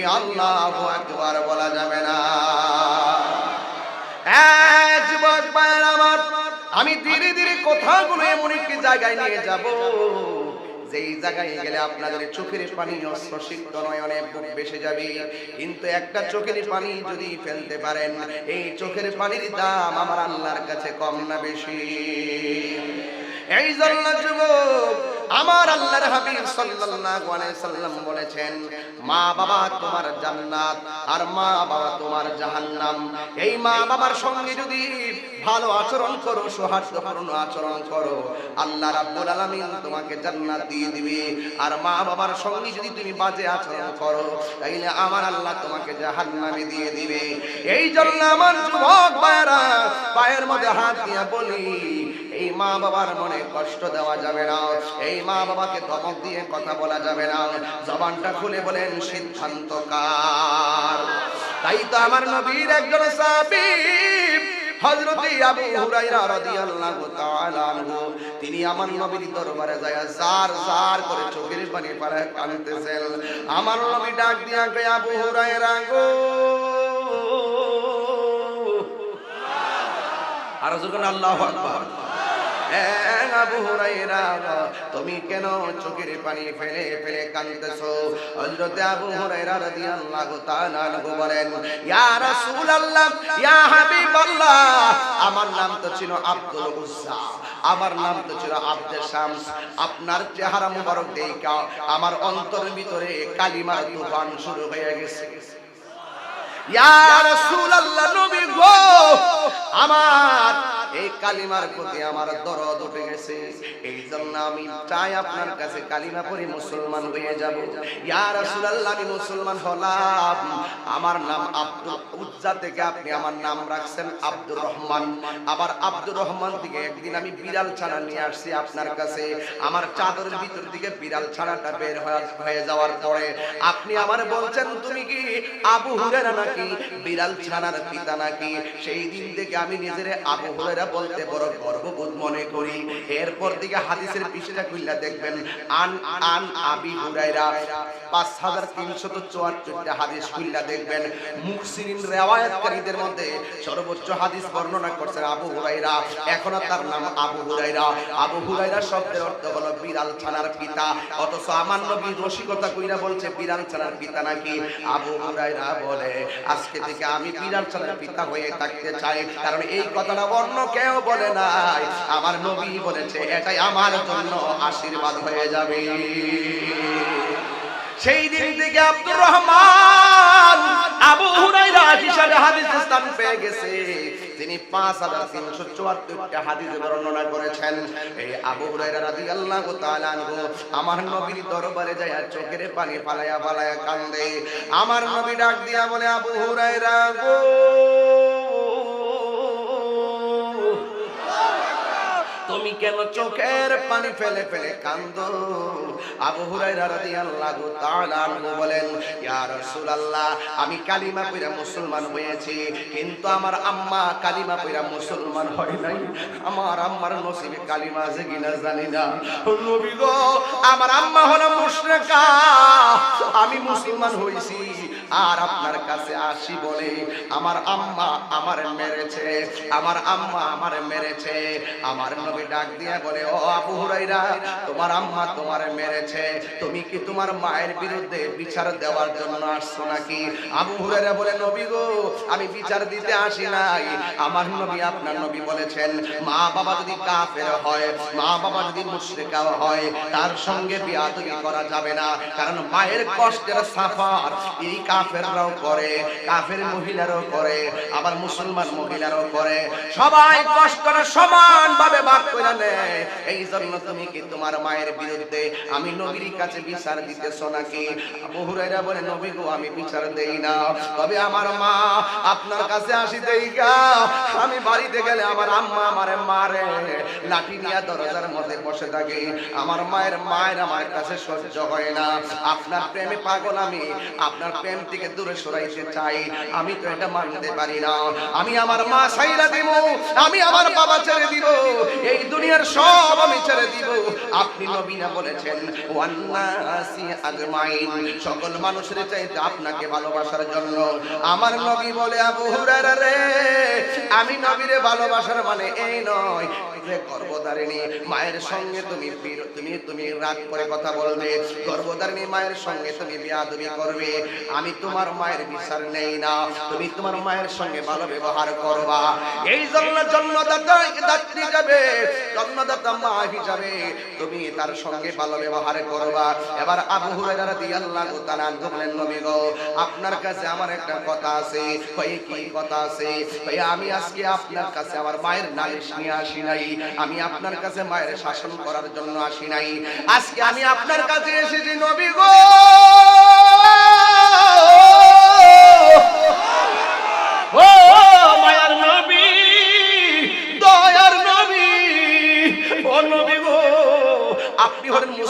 থেকে আল্লাহ একবার বলা যাবে না। আমি ধীরে ধীরে কথাগুলো এমন একটি জায়গায় নিয়ে যাব, যেই জায়গায় গেলে আপনাদের চোখের পানি অস্পশিক্ত নয়নে বুক বেসে যাবে। কিন্তু একটা চোখের পানি যদি ফেলতে পারেন, এই চোখের পানির দাম আমার আল্লাহর কাছে কম না বেশি। এই জন্য যুবক আমার আল্লাহর হাবিব সাল্লাল্লাহু আলাইহি সাল্লাম বলেছেন, মা বাবা তোমার জান্নাত আর মা বাবা তোমার জাহান্নাম। এই মা বাবার সঙ্গে যদি ভালো আচরণ করো, সৌহার্দ্যপূর্ণ আচরণ করো, আল্লাহ রাব্বুল আলামিন তোমাকে জান্নাত দিয়ে দিবে। আর মা বাবার সঙ্গে যদি তুমি বাজে আচরণ করো, তাইলে আমার আল্লাহ তোমাকে জাহান্নামে দিয়ে দিবে। এই জন্য আমার যুবক ভাইরা পায়ের মধ্যে হাত দিয়ে বলি এই মা বাবার মনে কষ্ট দেওয়া যাবে না। এই মা বাবাকে ধমক দিয়ে কথা বলা যাবে না। জবানটা খুলে বলেন, সিদ্ধান্ত কার? তাই তো আমার নবীর একজন সাহাবী, হযরত আবু হুরায়রা রাদিয়াল্লাহু তিনি আমার নবীর দরবারে যায় জার জার করে চোখের পানি পাড়ায় কাঁদতেছেন। আমার নবী ডাক দিয়া কয়, আবু হুরায়রা গো। আর যখন আল্লাহু আকবার। তুমি কেন চোখের পানি ফেলে ফেলে কাঁদতেছো? আবু হুরায়রা রাদিয়াল্লাহু তাআলা আনহু বলেন, ইয়া রাসূলুল্লাহ, ইয়া হাবিবাল্লাহ, আমার নাম তো ছিল আব্দুল উজ্জা, আমার নাম তো ছিল আব্দুল শামস। আপনার চেহারা মুবারক দেখা, আমার অন্তরের ভিতরে কালিমার তুফান শুরু হয়ে গেছে। ইয়া রাসূলুল্লাহ, নবী গো, আমার এই কালিমার প্রতি আমার দরদ উঠে গেছে। এই জন্য আমি চাই আপনার কাছে কালিমা পড়ে মুসলমান হয়ে যাব। ইয়া রাসূলুল্লাহ, আমি মুসলমান হলাম। আমার নাম আব্দুল উজ্জা থেকে আপনি আমার নাম রাখছেন আব্দুর রহমান। আবার আব্দুর রহমান থেকে একদিন আমি বিড়াল ছানা নিয়ে আসছি আপনার কাছে। আমার চাদরের ভিতর থেকে বিড়াল ছানাটা বের হয়ে- যাওয়ার পরে আপনি আমার বলছেন, তুমি কি আবু হুরেরা নাকি? বিড়াল ছানার পিতা নাকি? সেই দিন থেকে আমি নিজের আবু হুরেরা বলতে বড় গর্ববোধ মনে করি। এরপর দিকে হাদিসের পৃষ্ঠা খুললা দেখবেন, আন আন আবি হুরাইরা পাঁচ হাজার তিনশত চুয়াত্তরটা হাদিস খুললা দেখবেন। মুখসিরিন রেওয়ায়াতকারীদের মধ্যে সর্বোচ্চ হাদিস বর্ণনা করছেন আবু হুরাইরা এখন তার নাম আবু হুরাইরা আবু হুরাইরা শব্দের অর্থ হলো বিড়াল ছানার পিতা। অথচ আমার নবী রসিকতা কইরা বলছে, বিড়াল ছানার পিতা নাকি? আবু হুরাইরা বলে, আজকে থেকে আমি বিড়াল ছানার পিতা হয়ে থাকতে চাই। কারণ এই কথাটা অন্য কেউ বলে নাই, আমার নবী বলেছে, এটাই আমার জন্য আশীর্বাদ হয়ে যাবে। সেই দিন থেকে আব্দুর রহমান আবু হুরাইরা হিসাবে হাদিস স্থান পেয়ে গেছে। তিনি পাঁচ হাজার তিনশো চুয়াত্তরটা হাদিস বর্ণনা করেছেন। এই আবু হুরাইরা তাআলা আনহু আমার নবীর দরবারে যায় চোখের পানি ফালায়া ফালায়া কান্দে। আমার নবী ডাক দিয়া বলে, আবু হুরাইরা গো তুমি কেন চোখের পানি ফেলে ফেলে কান্দো? আবু হুরায়রা রাদিয়াল্লাহু তাআলা বলেন, ইয়া রাসূলুল্লাহ, আমি কালিমা পড়া মুসলমান হয়েছি, কিন্তু আমার আম্মা কালিমা পড়া মুসলমান হয় নাই। আমার আম্মার নসিবে কালিমা আছে কিনা জানি না। নবী গো, আমার আম্মা হলো মুশরিকা। আমি মুসলমান হইছি। আর আপনার কাছে আসি বলে, আমার আম্মা আমার মেরেছে, আমার আম্মা আমার মেরেছে। আমার নবী ডাক দিয়ে বলে, ও আবু হুরাইরা তোমার আম্মা তোমার মেরেছে। তুমি কি তোমার মায়ের বিরুদ্ধে বিচার দেওয়ার জন্য আসছো নাকি? আবু হুরাইরা বলে, নবী গো, আমি বিচার দিতে আসি নাই। আমার নবী, আপনার নবী বলেছেন, মা বাবা যদি কাফের হয়, মা বাবা যদি মুশরিকা হয়, তার সঙ্গে বিয়াদবি করা যাবে না। কারণ মায়ের কষ্টের সাফার, এই কাফেররাও করে, কাফের মহিলারাও করে, আবার মুসলমান মহিলারাও করে। সবাই কষ্টটা সমান ভাবে ভাগ করে নেয়। এই জন্য তুমি কি তোমার মায়ের বিরুদ্ধে আমি নবীর কাছে বিচার দিতেছ নাকি? আবু হুরাইরা বলে, নবী গো, আমি বিচার দেই না। তবে আমার মা আপনার কাছে আসি দেই গা। আমি বাড়িতে গেলে আমার আম্মা আমারে মারে। লাঠি নিয়ে দরজার মধ্যে বসে থাকে। আমার মায়ের মায়ের আমার কাছে সহ্য হয় না। আপনার প্রেমে পাগল আমি। আপনার প্রেম থেকে দূরে সরাইতে চাই। আমি তো এটা মানতে পারি না। আমি আমার মা সাইরা দিব আমি আমার বাবা ছেড়ে দিব। এই দুনিয়ার সব আমি ছেড়ে দিব। আপনি নবী না বলেছেন ওয়ান্নাসি আজমাইন। সকল মানুষের চাইতে আপনাকে ভালোবাসার জন্য। আমার নবী বলে আবু হুরায়রা রে আমি নবীরে ভালোবাসার মানে এই নয়। যে গর্ভধারিণী মায়ের সঙ্গে তুমি তুমি তুমি রাগ করে কথা বলবে, গর্ভধারিণী মায়ের সঙ্গে তুমি বিয়াদবি করবে, আমি তোমার মায়ের বিচার নেই না, তুমি তোমার মায়ের সঙ্গে ভালো ব্যবহার করবা। এই জন্য জন্মদাতা দাত্রী যাবে, জন্মদাতা মা হিসাবে তুমি তার সঙ্গে ভালো ব্যবহার করবা। এবার আবু হুরায়রা রাদিয়াল্লাহু তাআলা বলেন, নবী গো, আপনার কাছে আমার একটা কথা আছে। কই কি কথা আছে? কই আমি আজকে আপনার কাছে আমার মায়ের নালিশ নিয়ে আসি নাই। আমি আপনার কাছে মায়ের শাসন করার জন্য আসি নাই। আজকে আমি আপনার কাছে এসেছি নবী গো। আপনি হলেন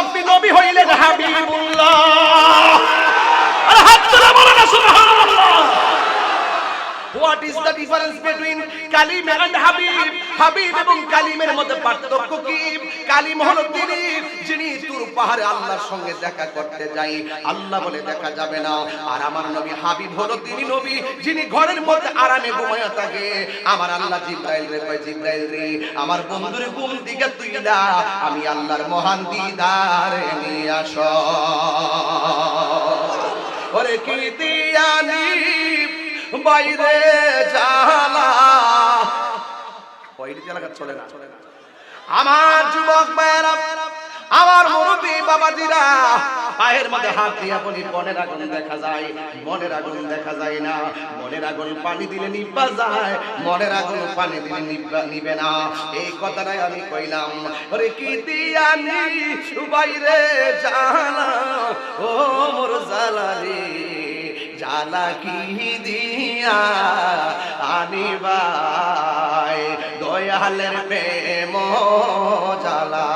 আপনি নবী হইলেন হাবিবুল্লাহ। আরে হাত তোলা বলেন সুবহানাল্লাহ। What is the difference between Kalim and Habib Habib এবং কালিমের মধ্যে পার্থক্য কি? কালিম হলো তিনি, যিনি তুর পাহাড়ে আল্লাহর সঙ্গে দেখা করতে যাই আল্লাহ বলে দেখা যাবে না। আর আমার নবী হাবিব হলো তিনি নবী, যিনি ঘরের মধ্যে আরামে ঘুমায়া থাকে। আমার আল্লাহ জিব্রাইল রে, কয় জিব্রাইল রে, আমার বন্ধুর ঘুম দিকে তুই না আমি আল্লাহর মহান দিদার নিয়ে আস। ওরে কি দিয়ানি বাইরে জালা ওইটি এলাকা চলে না। আমার যুবক ভাইয়েরা, আমার মুরব্বী বাবাজিরা, পায়ের মধ্যে হাত দিয়ে বলি, মনের আগুন দেখা যায়, মনের আগুন দেখা যায় না। মনের আগুন পানি দিলে নিব্বা যায়, মনের আগুন পানি দিলে নিব্বা নিবে না। এই কথাটাই আমি কইলাম, ওরে কি দিয়া দিয়ানি, বাইরে জানা ও মোর জালারি জালা কি দিয়া আনিবাই দয়ালের প্রেম জালা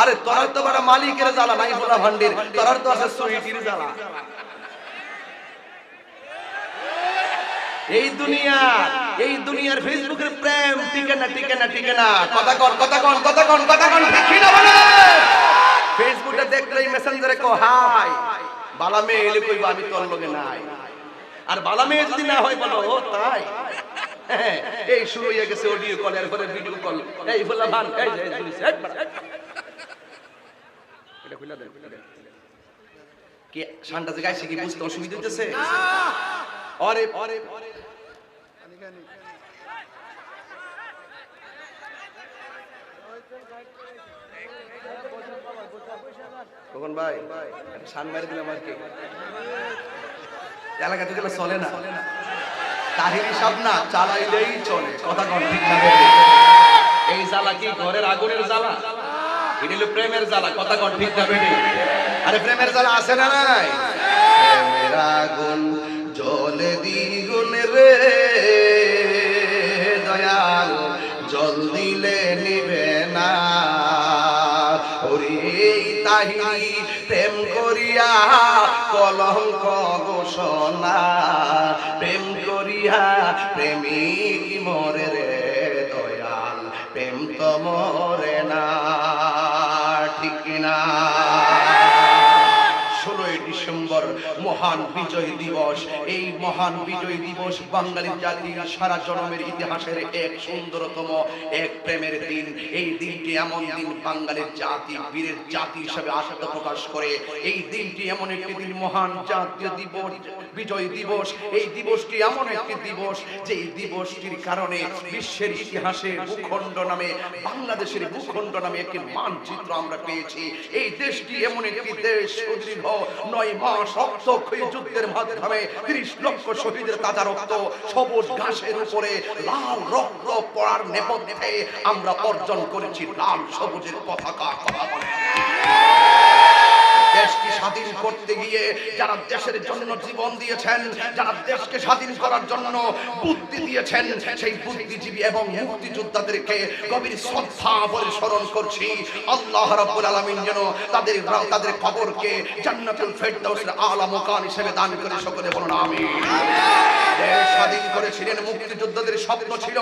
আরে, তোর তো বড় মালিকের জ্বালা নাই বলা ভান্ডির? তোর তো আছে সুইটির জ্বালা। এই দুনিয়া, এই দুনিয়ার ফেসবুকের প্রেম টিকে না টিকে না টিকে না। কথা কন কথা কন কথা কন কথা কন, ঠিক না বলে ফেসবুকে দেখলেই মেসেঞ্জারে কো হাই। বালা মেয়ে এলে কইবা আমি তোর লগে নাই। আর বালা মেয়ে যদি না হয় বলো ও তাই? হ্যাঁ, এই শুরু হয়ে গেছে অডিও কল এর পরে ভিডিও কল এই বলা ভান এই যে একবার এটা খুলে দেন কি শানটা যে গাইছে কি বুঝতে অসুবিধা হইতেছে? অরে অরে কখন ভাই, একটা শান মারি দিলাম আর কি। এলাকাতে গেলে চলে না। তাহিরি সব না চালাইলেই চলে, কথা কন ঠিক না এই জ্বালা কি ঘরের আগুনের জ্বালা? এটা হলো প্রেমের জ্বালা, কথা কন ঠিক না আরে প্রেমের জ্বালা আছে না নাই? প্রেমের আগুন জলে দ্বিগুণ রে। তাহিরি প্রেম করিয়া কলঙ্ক ঘোষণা। প্রেম করিয়া প্রেমিক মরে রে দয়াল, প্রেম তো মরে না, ঠিক না। মহান বিজয় দিবস। এই মহান বিজয় দিবস বাঙালি জাতির সারা জন্মের ইতিহাসের এক সুন্দরতম, এক প্রেমের দিন। এই দিনটি এমন দিন বাঙালির জাতি, বীরের জাতি হিসাবে আত্মপ্রকাশ করে। এই দিনটি এমন একটি দিন মহান জাতীয় দিবস, বিজয় দিবস। এই দিবসটি এমন একটি দিবস যে এই দিবসটির কারণে বিশ্বের ইতিহাসে ভূখণ্ড নামে, বাংলাদেশের ভূখণ্ড নামে একটি মানচিত্র আমরা পেয়েছি। এই দেশটি এমন একটি দেশ সুদীর্ঘ নয় মাস রক্তক্ষয়ী যুদ্ধের মাধ্যমে তিরিশ লক্ষ শহীদের তাজা রক্ত সবুজ ঘাসের উপরে লাল রক্ত পড়ার নেপথ্যে আমরা অর্জন করেছি লাল সবুজের পতাকা, কথা বলে। দেশকে স্বাধীন করতে গিয়ে যারা দেশের জন্য জীবন দিয়েছেন, যারা দেশকে স্বাধীন করার জন্য বুদ্ধি দিয়েছেন, সেই বুদ্ধিজীবী এবং মুক্তিযোদ্ধাদেরকে গভীর শ্রদ্ধা বলে করছি। আল্লাহ রাব্বুল আলামিন যেন তাদের তাদের কবরকে জান্নাতুল ফেরদাউসের আলা মুকান হিসেবে দান করে সকলে বলুন, আমিন। দেশ স্বাধীন করেছিলেন, মুক্তিযোদ্ধাদের স্বপ্ন ছিল,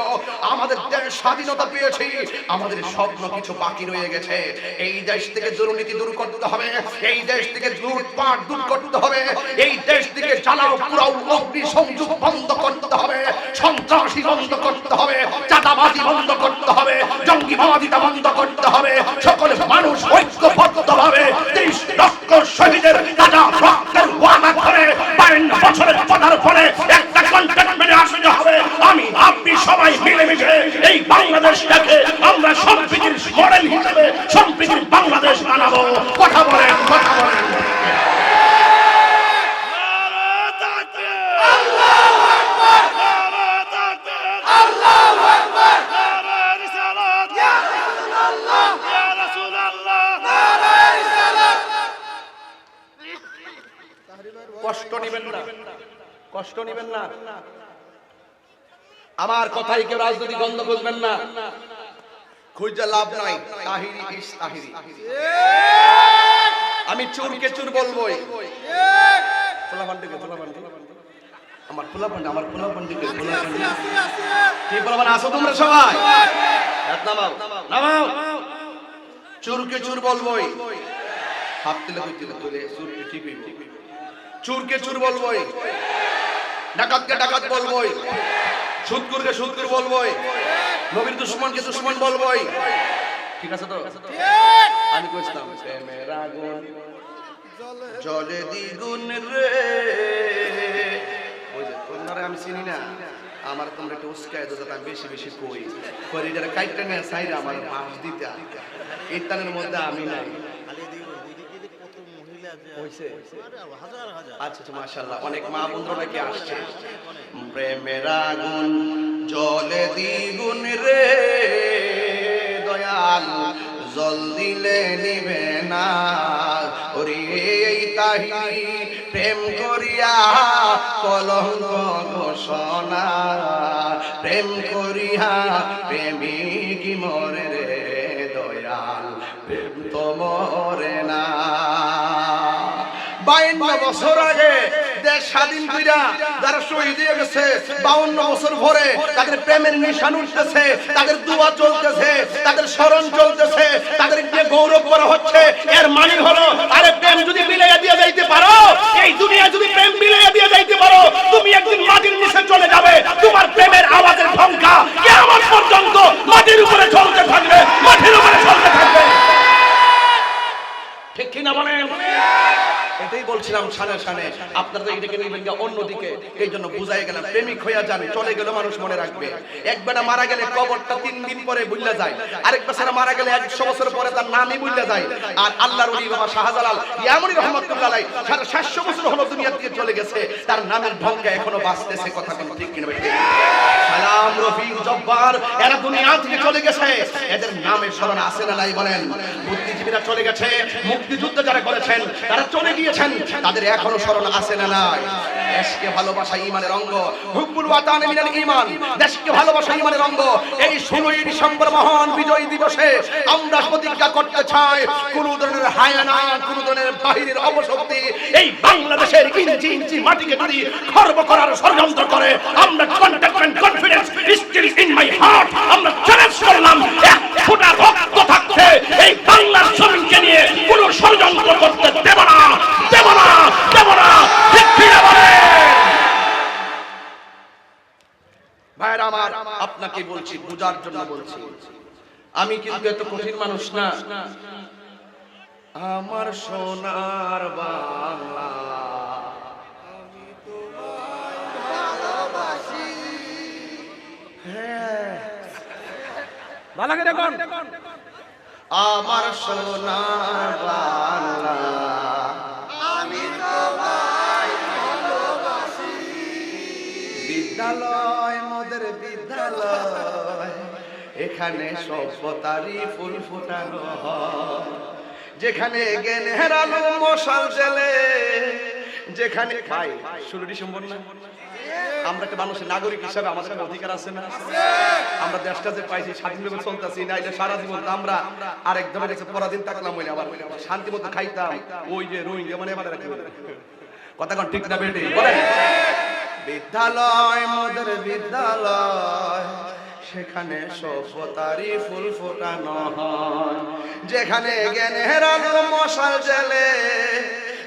আমাদের দেশ স্বাধীনতা পেয়েছি, আমাদের স্বপ্ন কিছু বাকি রয়ে গেছে। এই দেশ থেকে দুর্নীতি দূর করতে হবে, এই দেশ থেকে লুটপাট দূর করতে হবে। এই দেশ থেকে জ্বালাও পুরাও অগ্নি সংযোগ বন্ধ করতে হবে। সন্ত্রাসী বন্ধ করতে হবে। চাঁদাবাজি বন্ধ করতে হবে। জঙ্গিবাদিতা বন্ধ করতে হবে। সকল মানুষ ঐক্যবদ্ধ ভাবে ত্রিশ লক্ষ শহীদের তাজা রক্তের ওয়াদা করে বায়ান্ন বছরের পদার্পণে একটা কন্টেনমেন্টে আসতে হবে। আমি, আপনি সবাই মিলেমিশে এই বাংলাদেশটাকে আমরা সম্প্রীতির মডেল হিসেবে সম্প্রীতির বাংলাদেশ বানাবো। কথা বলেন। কষ্ট নেবেন কষ্ট নেবেন না। আমার কথাই কেউ রাজনৈতিক গন্ধ খুঁজবেন না। খুঁজে লাভ নাই। তাহিরি ইস তাহিরি। আমি চুরকে চুর বলবোই। আমার খোলা ভান্ডি আমার খোলা ভান্ডি। কি বলবেন আসো তোমরা সবাই। নামাও নামাও। চুরকে চুর বলবোই। হাত তুলে কই তুলে তুলে চুরকে ঠিক হইব। চুরকে চুর বলবোই। ডাকাতকে ডাকাত বলবোই। সুদকুরকে সুদকুর বলবোই। নবীর দুশ্মনকে দুশ্মন বলবোই। ঠিক আছে তো? আমি কইছিলাম প্রেমের আগুন জলে দ্বিগুণ রে। ওই যে তোমরা আমি চিনি না। আমার তোমরা একটু উস্কায় দাও আমি বেশি বেশি কই। করিডারে কাইটটা নিয়ে সাইড আমার মাছ দিতে। ইত্যানের মধ্যে আমি নাই। আচ্ছা আচ্ছা মাশাআল্লাহ। অনেক মা বন্ধুরা নাকি আসছে। প্রেমের আগুন জলে দ্বিগুণ রে। জল দিলে নিবে না। ওরে এই তাহিরি প্রেম করিয়া কলঙ্ক ঘোষণা। প্রেম করিয়া প্রেমিক মরে রে দয়াল প্রেম তো মরে না। বায়ান্ন বছর আগে দেশ স্বাধীন কইরা যারা শহীদ হয়ে গেছে বাউন্ন বছর ভরে তাদের প্রেমের নিশান উঠতেছে তাদের দুয়া চলতেছে তাদের স্মরণ চলতেছে তাদের নিয়ে গৌরব করা হচ্ছে, এর মানে হলো, আরে প্রেম যদি মিলাইয়া দিয়ে যাইতে পারো, এই দুনিয়া যদি প্রেম মিলাইয়া দিয়ে যাইতে পারো, তুমি একদিন মাটির নিচে চলে যাবে, তোমার প্রেমের আওয়াজের ঢঙ্কা কেমন পর্যন্ত মাটির উপরে চলতে থাকবে, মাটির উপরে চলতে থাকবে? ঠিক কিনা বলেন? এটাই বলছিলাম সানে সানে আপনারা এটাকে নিবেন অন্যদিকে। এই জন্য বুঝাই গেলাম, প্রেমিক হইয়া যান, চলে গেলে মানুষ মনে রাখবে। একবার মারা গেলে কবরটা তিন দিন পরে বুঝলা যায়। আরেক বছর মারা গেলে একশো বছর তার নামই বুঝলা যায়। আর আল্লাহর ওলি বাবা শাহজালাল ইয়ামুনি রহমতুল্লাহ আলাই সাতশো বছর হলো দুনিয়া থেকে চলে গেছে। তার নামের ঢঙ্গা এখনও বাঁচতেছে কথা কোন ঠিক কিনা? সালাম জব্বার, এরা দুনিয়া থেকে চলে গেছে। এদের নামের স্মরণ আছে না নাই বলেন? বুদ্ধিজীবীরা চলে গেছে। মুক্তিযুদ্ধ যারা করেছেন, তারা চলে গিয়েছেন। তাদের এখনও স্মরণ আছে না নাই? দেশকে ভালোবাসা ইমানের অঙ্গ। ওয়াতান মিনাল ঈমান। দেশকে ভালোবাসা ইমানের অঙ্গ। এই 16ই ডিসেম্বর মহান বিজয় দিবসে আমরা প্রতিজ্ঞা করতে চাই কোন ধরনের হায়ানা কোন ধরনের বাহিরের অপশক্তি এই বাংলাদেশের ইঞ্চি ইঞ্চি মাটিকে যদি খর্ব করার ষড়যন্ত্র করে, আমরা contentment confidence still in my heart আমরা চ্যালেঞ্জ করলাম, এক ফোঁটা রক্ত থাকতে, এই বাংলার জমিনকে নিয়ে কোন ষড়যন্ত্র করতে দেব না দেব না দেব না? ভাইরা আমার আপনাকে বলছি, বোঝার জন্য বলছি আমি কিন্তু এত কঠিন মানুষ না। আমার সোনার বাংলা। আমি আমার সোনার বাংলা। বিদ্যালয় এখানে সভ্যতারই ফুল ফুটানো হয়। যেখানে জ্ঞানের আলো মশাল জেলে যেখানে ভাই ষোলো ডিসেম্বর না? আমরা একটা মানুষের নাগরিক হিসাবে আমাদের একটা অধিকার আছে না? আমরা দেশটা যে পাইছি স্বাধীনভাবে চলতেছি না এটা সারা জীবন আমরা আরেক ধরনের কাছে পরাধীন থাকলাম বলে আবার শান্তি মতো খাইতাম। ওই যে রোহিঙ্গা মানে এবার কথা কোন ঠিক না বেটে? বিদ্যালয় মোদের বিদ্যালয় সেখানে সভ্যতারই ফুল ফোটানো হয়। যেখানে জ্ঞানের আলোর মশাল জেলে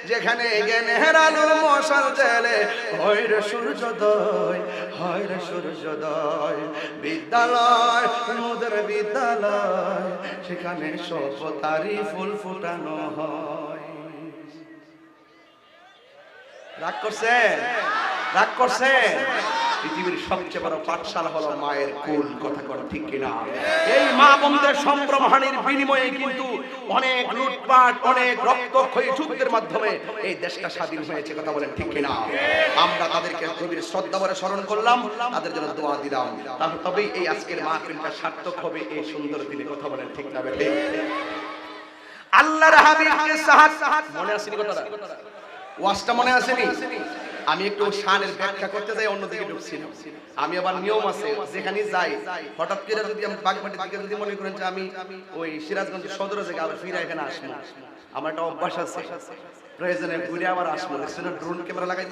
যেখানে জ্ঞানের আলোর মশাল জেলে হয় রে সূর্যোদয়, হয় রে সূর্যোদয়। বিদ্যালয় মোদের বিদ্যালয়, সেখানে সভ্যতারই ফুল ফোটানো হয়। রাগ করছেন? রাগ করছেন? পৃথিবীর সবচেয়ে বড় পাঠশালা হলো মায়ের কুল, কথা কর ঠিক কিনা? এই মা বোনদের সম্ভ্রমহানির বিনিময়ে কিন্তু অনেক লুটপাট, অনেক রক্তক্ষয়ী যুদ্ধের মাধ্যমে এই দেশটা স্বাধীন হয়েছে, কথা বলেন ঠিক কিনা? আমরা তাদেরকে গভীর শ্রদ্ধা ভরে স্মরণ করলাম, তাদের জন্য দোয়া দিলাম। তাহলে তবেই এই আজকের মাহফিলটা সার্থক হবে, এই সুন্দর দিনে, কথা বলেন ঠিক না বেটে আল্লাহর হাবিবকে সাহায্য মনে আসেনি কথাটা? ওয়াজটা মনে আসেনি? আমি একটু শানের ব্যাখ্যা করতে যাই অন্যদিকে ঢুকছিলাম আমি আবার নিয়ম আছে যেখানে যাই হঠাৎ করে যদি আমি বাগবাটির দিকে যদি মনে করেন যে আমি ওই সিরাজগঞ্জ সদর থেকে আবার ফিরে এখানে আসব। আমার একটা অভ্যাস আছে। প্রয়োজনে ঘুরে আবার আসব। ড্রোন ক্যামেরা লাগাই